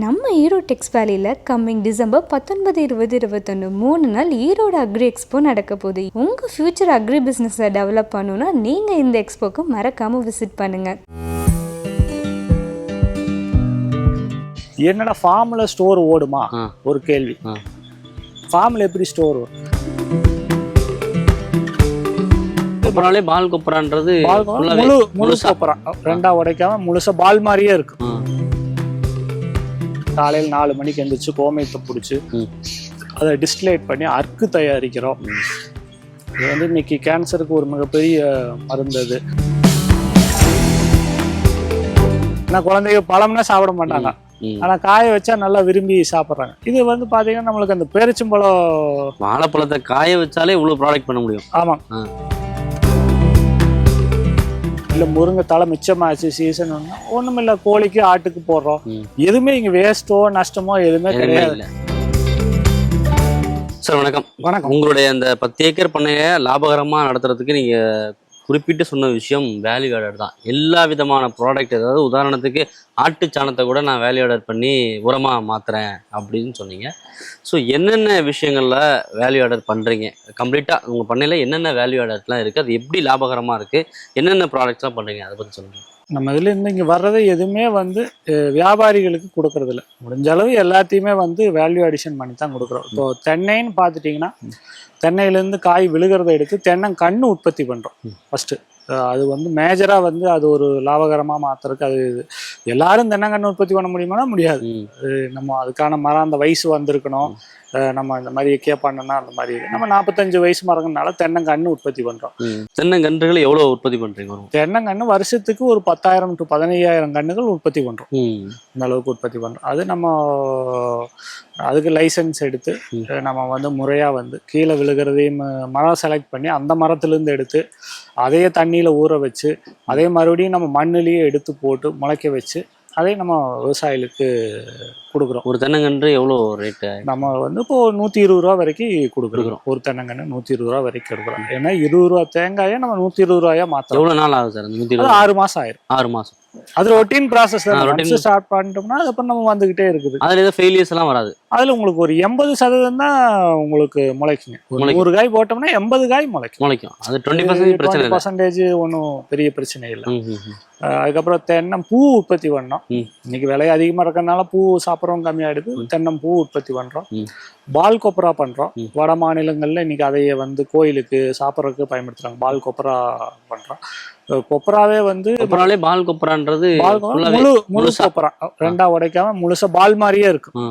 நம்ம ஈரோடு டெக்ஸ் வேலியில் coming December பத்தொன்பது இருபது இருபத்தொன்று மூணு நாள் ஈரோடு அக்ரி எக்ஸ்போ நடக்க போகுது உங்கள் ஃப்யூச்சர் அக்ரி பிஸ்னஸை டெவலப் பண்ணணும்னா நீங்கள் இந்த எக்ஸ்போக்கு மறக்காமல் விசிட் பண்ணுங்கள் என்னடா ஃபார்ம்ல ஸ்டோர் ஓடுமா. ஒரு கேள்வி. ஃபார்ம்ல எப்படி ஸ்டோர் கொப்பராலே பால் கொப்பரான்றது முழு முழு. சூப்பரா ரெண்டா உடைக்காம முழுசா பால் மாதிரியே இருக்கு ஆ. காலையில் நாலு மணிக்கு எந்திரிச்சு கோமியத்தை பிடிச்சி. அதை டிஸ்டிலேட் பண்ணி அர்க்கு தயாரிக்கிறோம். இது வந்து இன்னைக்கு கேன்சருக்கு ஒரு மிகப்பெரிய மருந்து அது ஆனா குழந்தைங்க பழம்னா சாப்பிட மாட்டாங்க ம். ஆனா காய வச்சா நல்லா விரும்பி சாப்பிட்றாங்க இது வந்து பாத்தீங்கன்னா நம்மளுக்கு அந்த பேரிச்சம்பழம் வாழைப்பழத்தை காய வச்சாலே இவ்வளவு ப்ராடக்ட் பண்ண முடியும் ஆமாம். இல்ல முருங்கை தலை மிச்சமாச்சு சீசன் ஒன்று ஒண்ணுமில்ல கோழிக்கு ஆட்டுக்கு போடுறோம். எதுவுமே இங்க வேஸ்ட்டோ நஷ்டமோ எதுவுமே எதுவுமே கிடையாது. இல்ல. சார் வணக்கம். வணக்கம். உங்களுடைய அந்த பத்து ஏக்கர் பண்ணைய லாபகரமா நடத்துறதுக்கு நீங்க குறிப்பிட்டு சொன்ன விஷயம் வேல்யூ ஆடர் தான். எல்லா விதமான ப்ராடக்ட் அதாவது உதாரணத்துக்கு ஆட்டு சாணத்தை கூட நான் வேல்யூ ஆடர் பண்ணி உரமாக மாற்றுறேன் அப்படின்னு சொன்னீங்க. ஸோ என்னென்ன விஷயங்களில் வேல்யூ ஆடர் பண்ணுறீங்க கம்ப்ளீட்டாக உங்கள் பண்ணையில் என்னென்ன வேல்யூ ஆடர்லாம் இருக்குது அது எப்படி லாபகரமாக இருக்குது என்னென்ன ப்ராடக்ட்ஸ்லாம் பண்ணுறீங்க அதை பற்றி சொல்லுங்கள் நம்ம இதுலேருந்து இருந்து இங்க வர்றது எதுவுமே வந்து வியாபாரிகளுக்கு கொடுக்கறதில்ல முடிஞ்ச அளவு எல்லாத்தையுமே வந்து வேல்யூ அடிஷன் பண்ணி தான் கொடுக்குறோம். இப்போ தென்னைன்னு பார்த்துட்டிங்கன்னா தென்னையிலேருந்து காய் விழுகிறத எடுத்து தென்னங்கன்று உற்பத்தி பண்ணுறோம் ஃபஸ்ட்டு அது வந்து மேஜராக வந்து அது ஒரு லாபகரமாக மாற்றுறதுக்கு அது எல்லாரும் தென்னங்கன்று உற்பத்தி பண்ண முடியுமானா முடியாது. நம்ம அதுக்கான மரம் அந்த வயசு வந்திருக்கணும். நம்ம இந்த மாதிரி கேட்பாங்கன்னா அந்த மாதிரி. நம்ம நாற்பத்தஞ்சு வயசு மரங்கனால தென்னங்கன்று உற்பத்தி பண்ணுறோம் ம். தென்னங்கன்றுகள் எவ்வளவு உற்பத்தி பண்றீங்க தென்னங்கன்று வருஷத்துக்கு ஒரு பத்தாயிரம் டு பதினையாயிரம் கன்றுகள் உற்பத்தி பண்ணுறோம் ம். இந்த அளவுக்கு உற்பத்தி பண்ணுறோம் அது நம்ம அதுக்கு லைசன்ஸ் எடுத்து நம்ம வந்து முறையாக வந்து கீழே விழுகிறதையும் மரம் செலக்ட் பண்ணி அந்த மரத்துலேருந்து எடுத்து அதையே தண்ணியில் ஊற வச்சு அதே மறுபடியும் நம்ம மண்ணுலேயே எடுத்து போட்டு முளைக்க வச்சு அதை நம்ம விவசாயிகளுக்கு கொடுக்குறோம். ஒரு தென்னங்கன்று எவ்வளவு ரேட்டு நம்ம வந்து இப்போ நூற்றி இருபது ரூபா வரைக்கும் கொடுக்குறோம். ஒரு தென்னங்கன்று நூற்றி இருபது ரூபா வரைக்கும் கொடுக்குறோம். ஏன்னா இருபது ரூபா தேங்காயை நம்ம நூற்றி இருபது ரூபாயா மாற்றலாம் எவ்வளவு நாள் ஆகுது சார் அது இருபது ஆறு மாதம் ஆயிரும். ஆறு மாசம். அது ரொட்டீன் ப்ராசஸ் தான். ஸ்டார்ட் பண்ணிட்டோம்னா அதுக்கப்புறம் நம்ம வந்துகிட்டே இருக்குது. அதுல ஏதோ ஃபெயிலியர்ஸ் எல்லாம் வராது. அதுல உங்களுக்கு ஒரு எண்பது சதவீதம் தான் உங்களுக்கு முளைக்குங்க. ஒரு. நூறு காய் போட்டோம்னா எண்பது காய் முளைக்கும். முளைக்கும். அது டுவெண்ட்டி பர்சன்ட் பிரச்சனை பர்சன்டேஜ் ஒன்றும் பெரிய பிரச்சனை இல்லை. அதுக்கப்புறம் தென்னம் பூ உற்பத்தி பண்ணோம். இன்னைக்கு விலை அதிகமா இருக்கறனால பூ சாப்பிட்றவங்க கம்மியாயிடுது தென்னம் பூ உற்பத்தி பண்றோம். பால் கொப்பரா பண்றோம். வட மாநிலங்கள்ல இன்னைக்கு அதையே வந்து கோயிலுக்கு சாப்பிட்றதுக்கு பயன்படுத்துறாங்க பால் கொப்பரா பண்றோம் கொப்பராவே வந்து கொப்பராலே பால் கொப்பரான்றது முழு முழு. கொப்பரா ரெண்டா உடைக்காம முழுசா பால் மாதிரியே இருக்கு ஆ.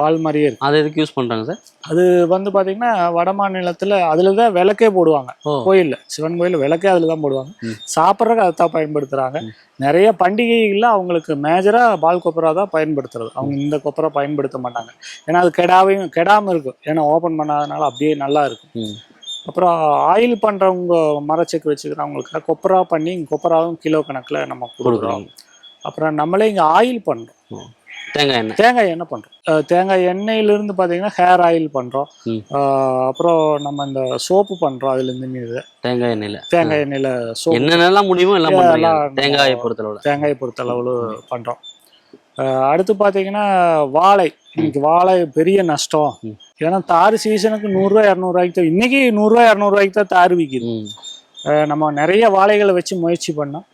பால் மாதிரியே இருக்கு. அதை எதுக்கு யூஸ் பண்றாங்க சார் அது வந்து பாத்தீங்கன்னா வட மாநிலத்துல அதுல தான் விளக்கே போடுவாங்க. கோயில்ல சிவன் கோயில்ல விளக்கே அதுல தான் போடுவாங்க. சாப்பிட்றதுக்கு அதை தான் பயன்படுத்துறாங்க. நிறைய பண்டிகைகள்ல அவங்களுக்கு மேஜரா பால் கொப்பரா தான் பயன்படுத்துறது. அவங்க இந்த கொப்பரா பயன்படுத்த மாட்டாங்க. ஏன்னா அது கெடாவையும் கெடாம இருக்கும். ஏன்னா ஓபன் பண்ணாதனால அப்படியே நல்லா இருக்கும். அப்புறம் ஆயில் பண்றவங்க மரச்செக்கு வச்சுக்கிறவங்களுக்கு கொப்பரா பண்ணி கொப்பராவும் கிலோ கணக்குல நம்ம கொடுக்குறோம். அப்புறம் நம்மளே இங்க ஆயில் பண்றோம். தேங்காய் எண்ணெய். தேங்காய் எண்ணெய் பண்றோம். அஹ் தேங்காய் எண்ணெயிலிருந்து பாத்தீங்கன்னா ஹேர் ஆயில் பண்றோம். ம். அஹ் அப்புறம் நம்ம இந்த சோப்பு பண்றோம் அதுல இருந்து இது தேங்காய் எண்ணெயில. தேங்காய் எண்ணெயில சோப்பு என்னென்னலாம் முடியுமோ எல்லாம் தேங்காயை பொறுத்தளவுல. தேங்காயை பொறுத்த அளவுல பண்றோம். அஹ் அடுத்து பாத்தீங்கன்னா வாழை. இன்னைக்கு வாழை பெரிய நஷ்டம். ஏன்னா தார் சீசனுக்கு நூறுரூவா இரநூறுவாய்க்கு தான் இன்னைக்கு நூறுரூவா இரநூறுவாய்க்கு தான் தார் விற்கிது நம்ம நிறைய வாழைகளை வச்சு முயற்சி பண்ணோம்.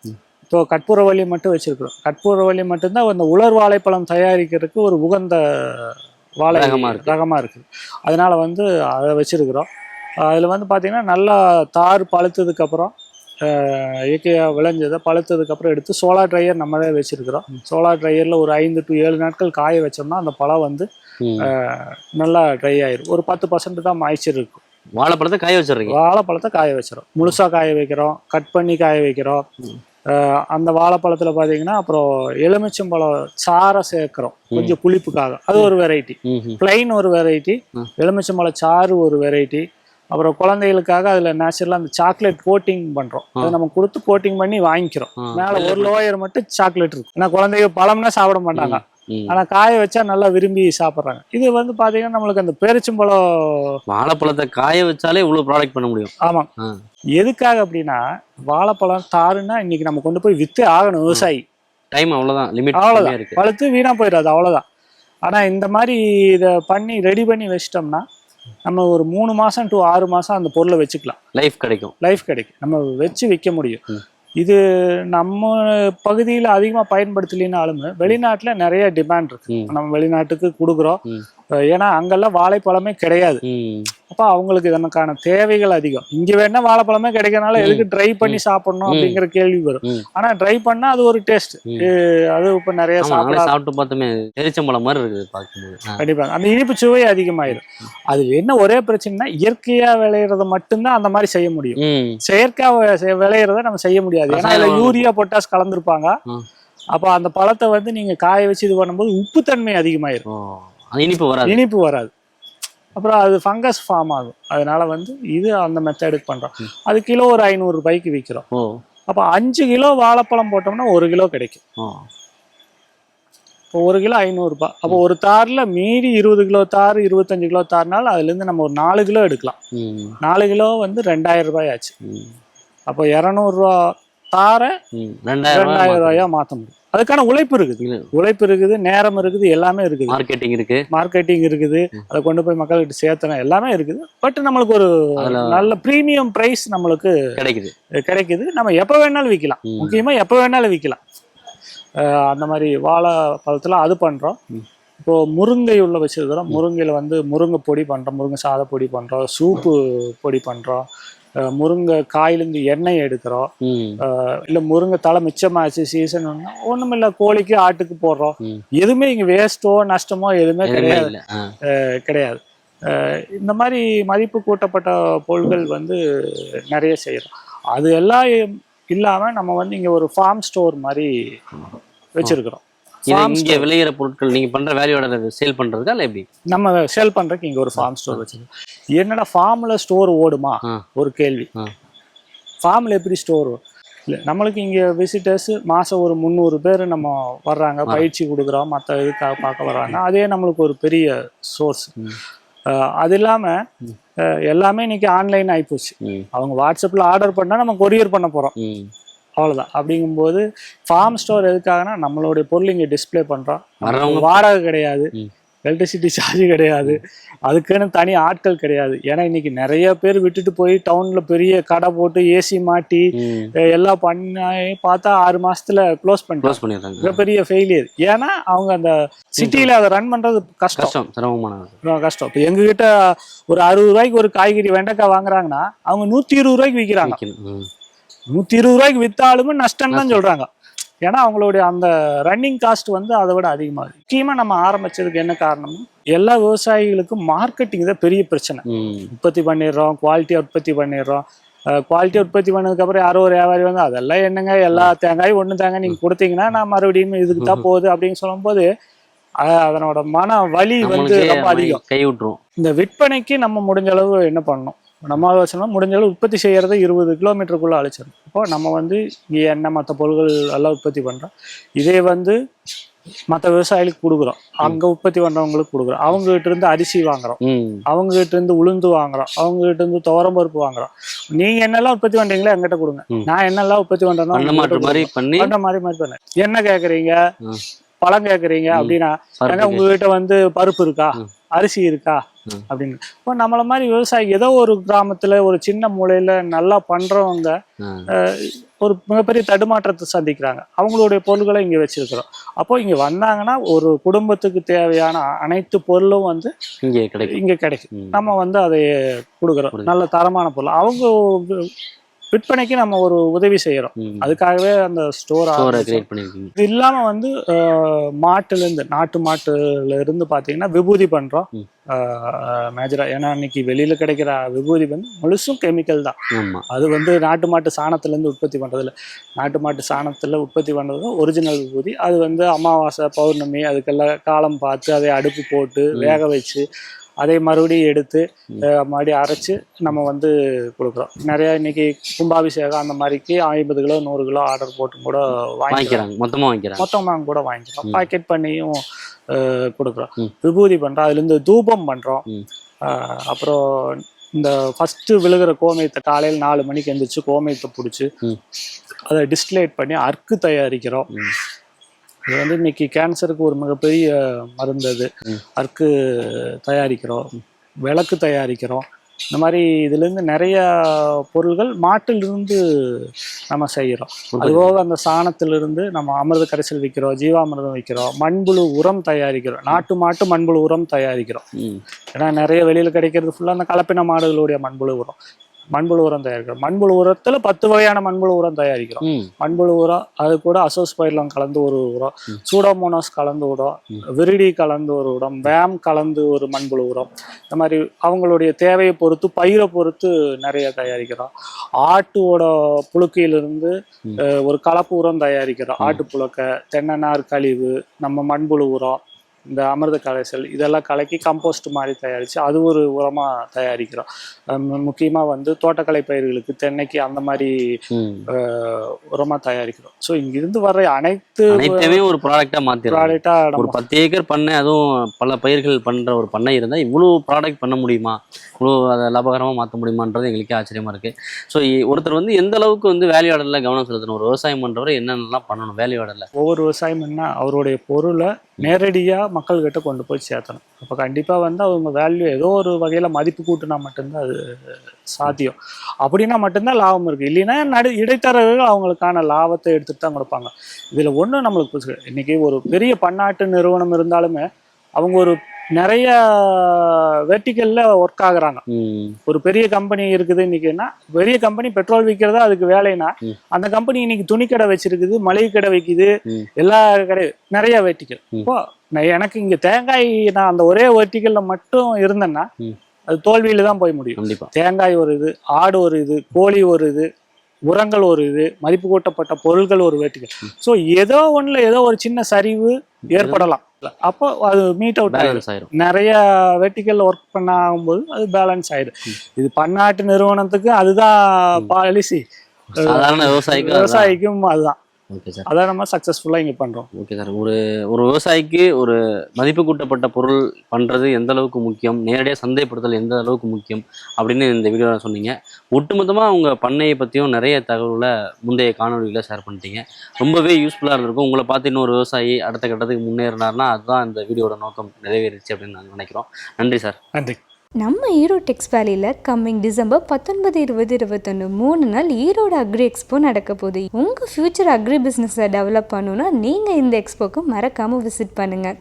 இப்போ கற்பூரவள்ளி மட்டும் வச்சிருக்கிறோம். கற்பூரவள்ளி மட்டும்தான் அந்த உலர் வாழைப்பழம் தயாரிக்கிறதுக்கு ஒரு உகந்த வாழை ரகமா இருக்கு. ரகமா இருக்கு. அதனால வந்து அதை வச்சிருக்கிறோம். அதில் வந்து பார்த்தீங்கன்னா நல்லா தார் பழுத்ததுக்கு அப்புறம் அஹ், இயற்கையா விளைஞ்சதை பழுத்ததுக்கு அப்புறம் எடுத்து சோலார் ட்ரையர் நம்மளே வச்சிருக்கிறோம். சோலார் ட்ரையர்ல ஒரு ஐந்து டு ஏழு நாட்கள் காய வச்சோம்னா அந்த பழம் வந்து. நல்லா ட்ரை ஆயிரும். ஒரு பத்து பர்சன்ட் தான் மாய்ச்சர் இருக்கும். வாழைப்பழத்தை காய வச்சிடுறீங்க? வாழைப்பழத்தை காய வச்சிடும் முழுசா காய வைக்கிறோம். கட் பண்ணி காய வைக்கிறோம். அந்த வாழைப்பழத்துல பாத்தீங்கன்னா அப்புறம் எலுமிச்சம்பழம் சாறை சேர்க்கிறோம். கொஞ்சம் புளிப்புக்காக. அது ஒரு வெரைட்டி. பிளைன் ஒரு வெரைட்டி ம். எலுமிச்சம்பழ சாறு ஒரு வெரைட்டி அப்புறம் குழந்தைகளுக்காக அதுல நேச்சுரலா அந்த சாக்லேட் கோட்டிங் பண்றோம். அதை நம்ம கொடுத்து கோட்டிங் பண்ணி வாங்கிக்கிறோம். மேல ஒரு லோயர் மட்டும் சாக்லேட் இருக்கும் ஏன்னா குழந்தைங்க பழம்னா சாப்பிட மாட்டாங்க. ஆனா காய வச்சா நல்லா விரும்பி சாப்பிடுறாங்க. இது வந்து பாத்தீங்கன்னா நம்மளுக்கு அந்த பேரிச்சம்பழம் வாழைப்பழத்தை காய வச்சாலே இவ்வளவு ப்ராடக்ட் பண்ண முடியும். ஆமா. எதுக்காக அப்படின்னா வாழைப்பழம் தாருன்னா இன்னைக்கு நம்ம கொண்டு போய் வித்தே ஆகணும் விவசாயி. டைம் அவ்வளவுதான். லிமிட் அவ்வளவுதான். இருக்கு. பழுத்து வீணா போயிடாது அவ்வளவுதான். ஆனால் இந்த மாதிரி இதை பண்ணி ரெடி பண்ணி வச்சிட்டோம்னா நம்ம ஒரு மூணு மாதம் டு ஆறு மாதம் அந்த பொருளை வச்சுக்கலாம். லைஃப் கிடைக்கும். லைஃப் கிடைக்கும். நம்ம வச்சு விற்க முடியும். இது நம்ம பகுதியில் அதிகமாக பயன்படுத்தலினாலும் வெளிநாட்டில் நிறைய டிமாண்ட் இருக்கு. நம்ம வெளிநாட்டுக்கு கொடுக்குறோம். ஏன்னா அங்கெல்லாம் வாழைப்பழமே கிடையாது. அப்போ அவங்களுக்கு இதற்கான தேவைகள் அதிகம். இங்க வேணா வாழைப்பழமே கிடைக்கிறனால எதுக்கு ட்ரை பண்ணி சாப்பிடணும். அப்படிங்கிற கேள்வி வரும். ஆனா ட்ரை பண்ணா அது ஒரு டேஸ்ட். அது இப்ப நிறைய சாப்பிட்டு பார்த்தோமே எரிச்சம்பழம் மாதிரி இருக்குது பார்க்கும்போது. கண்டிப்பா. அந்த இனிப்பு சுவை அதிகமாயிரும். அது என்ன ஒரே பிரச்சனைனா இயற்கையா விளையிறத மட்டும்தான் அந்த மாதிரி செய்ய முடியும். ம். செயற்கை வ- விளையிறத நம்ம செய்ய முடியாது. ஏன்னா யூரியா பொட்டாஸ் கலந்துருப்பாங்க. அப்ப அந்த பழத்தை வந்து நீங்க காய வச்சு இது பண்ணும்போது உப்புத்தன்மை அதிகமாயிரும். இனிப்பு வராது. இனிப்பு வராது. அப்புறம் அது ஃபங்கஸ் ஃபார்ம் ஆகும். அதனால வந்து இது அந்த மெத்தடுக்கு பண்றோம். அது கிலோ ஒரு ஐநூறு ரூபாய்க்கு விற்கிறோம் அப்போ அஞ்சு கிலோ வாழைப்பழம் போட்டோம்னா ஒரு கிலோ கிடைக்கும். இப்போ ஒரு கிலோ ஐநூறுரூபா அப்போ ஒரு தாரில் மீதி இருபது கிலோ தார் இருபத்தஞ்சு கிலோ தார்னால அதுலேருந்து நம்ம ஒரு நாலு கிலோ எடுக்கலாம். நாலு கிலோ வந்து ரெண்டாயிரம் ரூபாய் ஆச்சு. அப்போ இரநூறுவா தாரை ரெண்டாயிரம் ரூபாய் மாற்ற முடியும். அதுக்கான உழைப்பு இருக்குது. உழைப்பு இருக்குது நேரம் இருக்குது எல்லாமே இருக்குது. மார்க்கெட்டிங் இருக்கு. மார்க்கெட்டிங் இருக்குது. அதை கொண்டு போய் மக்கள்கிட்ட சேர்த்தணும் எல்லாமே இருக்குது. பட் நம்மளுக்கு ஒரு நல்ல ப்ரீமியம் ப்ரைஸ் நம்மளுக்கு கிடைக்குது. கிடைக்குது. நம்ம எப்போ வேணாலும் விற்கலாம் ம். முக்கியமாக எப்போ வேணாலும் விற்கலாம் அந்த மாதிரி வாழை பழத்தில் அது பண்ணுறோம் ம். இப்போ முருங்கை உள்ள வச்சிருக்கிறோம். முருங்கையில் வந்து முருங்கை பொடி பண்ணுறோம் முருங்கை சாத பொடி பண்ணுறோம் சூப்பு பொடி பண்ணுறோம் முருங்கை காயிலேருந்து எண்ணெய் எடுக்கிறோம். இல்லை முருங்கை தலை மிச்சமாச்சு சீசன் ஒன்று ஒன்றும் இல்லை கோழிக்கு ஆட்டுக்கு போடுறோம். எதுவுமே இங்கே வேஸ்ட்டோ நஷ்டமோ எதுவுமே கிடையாது. கிடையாது. இந்த மாதிரி மதிப்பு கூட்டப்பட்ட பொருட்கள் வந்து நிறைய செய்கிறோம் அது எல்லாம் இல்லாமல் நம்ம வந்து இங்கே ஒரு ஃபார்ம் ஸ்டோர் மாதிரி வச்சிருக்கிறோம். இங்க விளையிற பொருட்கள் நீங்க பண்ற வேல்யூட சேல் பண்றதுக்கா இல்ல எப்படி? நம்ம சேல் பண்ணுறதுக்கு இங்கே ஒரு ஃபார்ம் ஸ்டோர் வச்சிருக்கோம் என்னடா ஃபார்மில் ஸ்டோர் ஓடுமா. ஒரு கேள்வி. ஃபார்மில் எப்படி ஸ்டோர் இல்லை நம்மளுக்கு இங்கே விசிட்டர்ஸ் மாதம் ஒரு முந்நூறு பேர் நம்ம வர்றாங்க. பயிற்சி கொடுக்குறோம் மற்ற இதுக்காக பார்க்க வர்றாங்க. அதே நம்மளுக்கு ஒரு பெரிய சோர்ஸ். அது இல்லாமல் எல்லாமே இன்னைக்கு ஆன்லைன் ஆகிப்போச்சு ம். அவங்க வாட்ஸ்அப்பில் ஆர்டர் பண்ணால் நம்ம கொரியர் பண்ண போகிறோம் ம். அவ்வளோதான் அப்படிங்கும்போது ஃபார்ம் ஸ்டோர் எதுக்காகனா நம்மளுடைய பொருள் இங்கே டிஸ்ப்ளே பண்ணுறோம் வாடகை கிடையாது. எலக்ட்ரிசிட்டி சார்ஜ் கிடையாது. அதுக்குன்னு தனி ஆட்கள் கிடையாது. ஏன்னா இன்னைக்கு நிறைய பேர் விட்டுட்டு போய் டவுன்ல பெரிய கடை போட்டு ஏசி மாட்டி எல்லாம் பண்ணி பார்த்தா ஆறு மாசத்துல க்ளோஸ் பண்ணிடுறாங்க. மிகப்பெரிய ஃபெயிலியர் ஏன்னா அவங்க அந்த சிட்டியில அதை ரன் பண்றது கஷ்டம். கஷ்டம். இப்போ எங்ககிட்ட ஒரு அறுபது ரூபாய்க்கு ஒரு காய்கறி வெண்டைக்காய் வாங்குறாங்கன்னா அவங்க நூத்தி இருபது ரூபாய்க்கு விற்கிறாங்க நூத்தி இருபது ரூபாய்க்கு வித்தாலுமே நஷ்டம் தான் சொல்றாங்க. ஏன்னா அவங்களுடைய அந்த ரன்னிங் காஸ்ட் வந்து அதை விட அதிகமாகுது முக்கியமா நம்ம ஆரம்பிச்சதுக்கு என்ன காரணம் எல்லா விவசாயிகளுக்கும் மார்க்கெட்டிங் தான் பெரிய பிரச்சனை. உற்பத்தி பண்ணிடுறோம் குவாலிட்டியாக உற்பத்தி பண்ணிடுறோம். குவாலிட்டியாக உற்பத்தி பண்ணதுக்கப்புறம் யாரோ ஒரு வியாபாரி வந்து அதெல்லாம் என்னங்க எல்லா தேங்காயும் ஒன்று தேங்காய் நீங்கள் கொடுத்தீங்கன்னா நான் மறுபடியும் இதுக்கு தான் போகுது அப்படின்னு சொல்லும்போது அதனோட மன வலி வந்து ரொம்ப அதிகம். கை விட்டுரும் இந்த விற்பனைக்கு நம்ம முடிஞ்ச அளவு என்ன பண்ணணும்? நம்ம ஆலோசனை முடிஞ்ச அளவு உற்பத்தி செய்யறதை இருபது கிலோமீட்டருக்குள்ள அழைச்சிடும் இப்போ நம்ம வந்து எண்ணெய் மற்ற பொருட்கள் எல்லாம் உற்பத்தி பண்ணுறோம் இதே வந்து மற்ற விவசாயிகளுக்கு கொடுக்குறோம் அங்கே உற்பத்தி பண்ணுறவங்களுக்கு கொடுக்குறோம் அவங்க கிட்ட இருந்து அரிசி வாங்குறோம் ம் அவங்க கிட்ட இருந்து உளுந்து வாங்குறோம் அவங்க கிட்ட இருந்து துவரம் பருப்பு வாங்குறோம் நீங்க என்னெல்லாம் உற்பத்தி பண்றீங்களோ என்கிட்ட கொடுங்க. நான் என்னெல்லாம் உற்பத்தி பண்றேனோ பண்ண உங்ககிட்ட மாற்று மாதிரி பண்ணி மாதிரி மாதிரி பண்ணேன் என்ன கேக்குறீங்க ம். பழம் கேக்குறீங்க ம். அப்படின்னா பருப்புக்கு. உங்ககிட்ட வந்து பருப்பு இருக்கா. அரிசி இருக்கா. அப்படின்னு. இப்போ நம்மள மாதிரி விவசாயி ஏதோ ஒரு கிராமத்துல ஒரு சின்ன மூலையில நல்லா பண்றவங்க. ஒரு மிகப்பெரிய தடுமாற்றத்தை சந்திக்கிறாங்க. அவங்களுடைய பொருள்களை இங்க வச்சிருக்கிறோம். அப்போ இங்க வந்தாங்கன்னா ஒரு குடும்பத்துக்கு தேவையான அனைத்து பொருளும் வந்து இங்கே கிடைக்கும். இங்க கிடைக்கும். நம்ம வந்து அதை கொடுக்குறோம். நல்ல தரமான பொருள். அவங்க விற்பனைக்கு நம்ம ஒரு உதவி செய்யறோம். அதுக்காகவே அந்த ஸ்டோர் இது இல்லாம வந்து மாட்டுல இருந்து நாட்டு மாட்டுல இருந்து பாத்தீங்கன்னா விபூதி பண்றோம். மேஜரா ஏன்னா இன்னைக்கு வெளியில கிடைக்கிற விபூதி வந்து முழுசும் கெமிக்கல் தான். ஆமா. அது வந்து நாட்டு மாட்டு சாணத்துல இருந்து உற்பத்தி பண்றதுல நாட்டு மாட்டு சாணத்துல உற்பத்தி பண்றது ஒரிஜினல் விபூதி. அது வந்து அமாவாசை பௌர்ணமி அதுக்கெல்லாம் காலம் பார்த்து அதை அடுப்பு போட்டு. வேக வச்சு அதை மறுபடியும் எடுத்து மறுபடியும் அரைச்சு நம்ம வந்து கொடுக்குறோம் நிறைய இன்னைக்கு கும்பாபிஷேகம் அந்த மாதிரிக்கு ஐம்பது கிலோ நூறு கிலோ ஆர்டர் போட்டு கூட வாங்கிக்கிறாங்க மொத்தமா வாங்கிக்கிறாங்க மொத்தமாக கூட வாங்கிக்கிறோம். பாக்கெட் பண்ணியும் கொடுக்குறோம். விபூதி பண்றோம் அதுலேருந்து தூபம் பண்றோம் ம். அஹ், அப்புறம் இந்த ஃபர்ஸ்ட் விழுகிற கோமியத்தை காலையில் நாலு மணிக்கு எந்திரிச்சு கோமியத்தை பிடிச்சி. அதை டிஸ்டிலேட் பண்ணி அர்க்கு தயாரிக்கிறோம். இது வந்து இன்னைக்கு கேன்சருக்கு ஒரு மிகப்பெரிய மருந்து அது. அர்க்கு தயாரிக்கிறோம் விளக்கு தயாரிக்கிறோம். இந்த மாதிரி இதுலேருந்து நிறைய பொருள்கள் மாட்டிலிருந்து நம்ம செய்கிறோம். அதுபோக அந்த சாணத்திலிருந்து நம்ம அமிர்த கரைசல் விற்கிறோம் ஜீவாமிர்தம் விற்கிறோம் மண்புழு உரம் தயாரிக்கிறோம். நாட்டு மாட்டு மண்புழு உரம் தயாரிக்கிறோம். ஏன்னா நிறைய வெளியில் கிடைக்கிறது ஃபுல்லாக அந்த கலப்பின மாடுகளுடைய மண்புழு உரம். மண்புழு உரம் தயாரிக்கிறோம். மண்புழு உரத்தில் பத்து வகையான மண்புழு உரம் தயாரிக்கிறோம். மண்புழு உரம் அது கூட அசோஸ்பைர்லம் கலந்து ஒரு உரம். சூடோமோனாஸ் கலந்து உரம். விரிடி கலந்து ஒரு உரம் வேம் கலந்து ஒரு மண்புழு உரம் இந்த மாதிரி அவங்களுடைய தேவையை பொறுத்து பயிரை பொறுத்து நிறைய தயாரிக்கிறோம். ஆட்டோட புழுக்கையிலிருந்து ஒரு கலப்பு உரம் தயாரிக்கிறோம். ஆட்டு புழுக்கை தென்னநார் கழிவு நம்ம மண்புழு உரம் இந்த அமிர்த கரைசல் இதெல்லாம் கலக்கி கம்போஸ்ட் மாதிரி தயாரித்து அது ஒரு உரமாக தயாரிக்கிறோம். முக்கியமாக வந்து தோட்டக்கலை பயிர்களுக்கு தென்னைக்கு அந்த மாதிரி உரமாக தயாரிக்கிறோம். ஸோ இங்கிருந்து வர்ற அனைத்து அனைத்தையுமே ஒரு ப்ராடக்டா மாத்திடுறாங்க ப்ராடக்டாக ஒரு நம்ம பத்து ஏக்கர் பண்ணை அதுவும் பல பயிர்கள் பண்ற ஒரு பண்ணை இருந்தால் இவ்வளோ ப்ராடக்ட் பண்ண முடியுமா? இவ்வளோ அதை லாபகரமாக மாற்ற முடியுமான்றது எங்களுக்கே ஆச்சரியமா இருக்கு. ஸோ ஒருத்தர் வந்து எந்த அளவுக்கு வந்து வேல்யூ ஆர்டரில் கவனம் செலுத்தணும்? ஒரு விவசாயம் பண்றவர் என்னென்னலாம் பண்ணணும் வேல்யூ ஆர்டரில் ஒவ்வொரு விவசாயம் என்ன அவருடைய பொருளை நேரடியாக மக்கள்கிட்ட கொண்டு போய் சேர்த்தணும். அப்போ கண்டிப்பாக வந்து அவங்க வேல்யூ ஏதோ ஒரு வகையில் மதிப்பு கூட்டினா மட்டும்தான் அது சாத்தியம். அப்படின்னா மட்டும்தான் லாபம் இருக்குது இல்லைன்னா நடு இடைத்தரகர்கள் அவங்களுக்கான லாபத்தை எடுத்துகிட்டு தான் கொடுப்பாங்க. இதில் ஒன்றும் நம்மளுக்கு புதுசு கிடையாது. ஒரு பெரிய பன்னாட்டு நிறுவனம் இருந்தாலுமே அவங்க ஒரு நிறைய வெர்டிக்கலில் ஒர்க் ஆகுறாங்க. ஒரு பெரிய கம்பெனி இருக்குது இன்னைக்குன்னா பெரிய கம்பெனி பெட்ரோல் விற்கிறதா அதுக்கு வேலைனா. அந்த கம்பெனி இன்னைக்கு துணி கடை வச்சிருக்குது மளிகை கடை வைக்குது. எல்லா கடை நிறைய வெர்டிக்கல். இப்போ நான் எனக்கு இங்க தேங்காய் நான் அந்த ஒரே வெர்டிக்கல்ல மட்டும் இருந்தேன்னா. அது தோல்வியில தான் போய் முடியும். தேங்காய் ஒரு இது ஆடு ஒரு இது கோழி ஒரு இது உரங்கள் ஒரு இது மதிப்பு கூட்டப்பட்ட பொருட்கள் ஒரு வெர்டிக்கல் ஸோ ஏதோ ஒண்ணுல ஏதோ ஒரு சின்ன சரிவு ஏற்படலாம். அப்போ அது மீட் அவுட் ஆயிடும் நிறைய வெர்டிக்கல் ஒர்க் பண்ண ஆகும்போது அது பேலன்ஸ் ஆயிடும் இது பன்னாட்டு நிறுவனத்துக்கு அதுதான் பாலிசி சாதாரண விவசாயிக்கு அதுதான். விவசாயிக்கும் அதுதான். ஓகே சார் அதான் நம்ம சக்சஸ்ஃபுல்லா இங்க பண்றோம். ஓகே சார் ஒரு ஒரு விவசாயிக்கு ஒரு மதிப்பு கூட்டப்பட்ட பொருள் பண்றது எந்த அளவுக்கு முக்கியம்? நேரடியாக சந்தைப்படுத்தல் எந்த அளவுக்கு முக்கியம்? அப்படின்னு இந்த வீடியோவில் சொன்னீங்க. ஒட்டுமொத்தமாக உங்க பண்ணையை பற்றியும் நிறைய தகவலை முந்தைய காணொலியில் ஷேர் பண்ணிட்டீங்க. ரொம்பவே யூஸ்ஃபுல்லாக இருந்திருக்கும். உங்களை பார்த்து இன்னொரு விவசாயி அடுத்த கட்டத்துக்கு முன்னேறினார்னா அதுதான் இந்த வீடியோட நோக்கம் நிறைவேறிச்சு அப்படின்னு நாங்கள் நினைக்கிறோம். நன்றி சார் நன்றி. நம்ம ஈரோடு டெக்ஸ் வேலியில் கம்மிங் டிசம்பர் பத்தொன்பது இருபது இருபத்தொன்று மூணு நாள் ஈரோடு அக்ரி எக்ஸ்போ நடக்க போகுது. உங்கள் ஃப்யூச்சர் அக்ரி பிஸ்னஸை டெவலப் பண்ணணுன்னா நீங்கள் இந்த எக்ஸ்போக்கு மறக்காமல் விசிட் பண்ணுங்கள்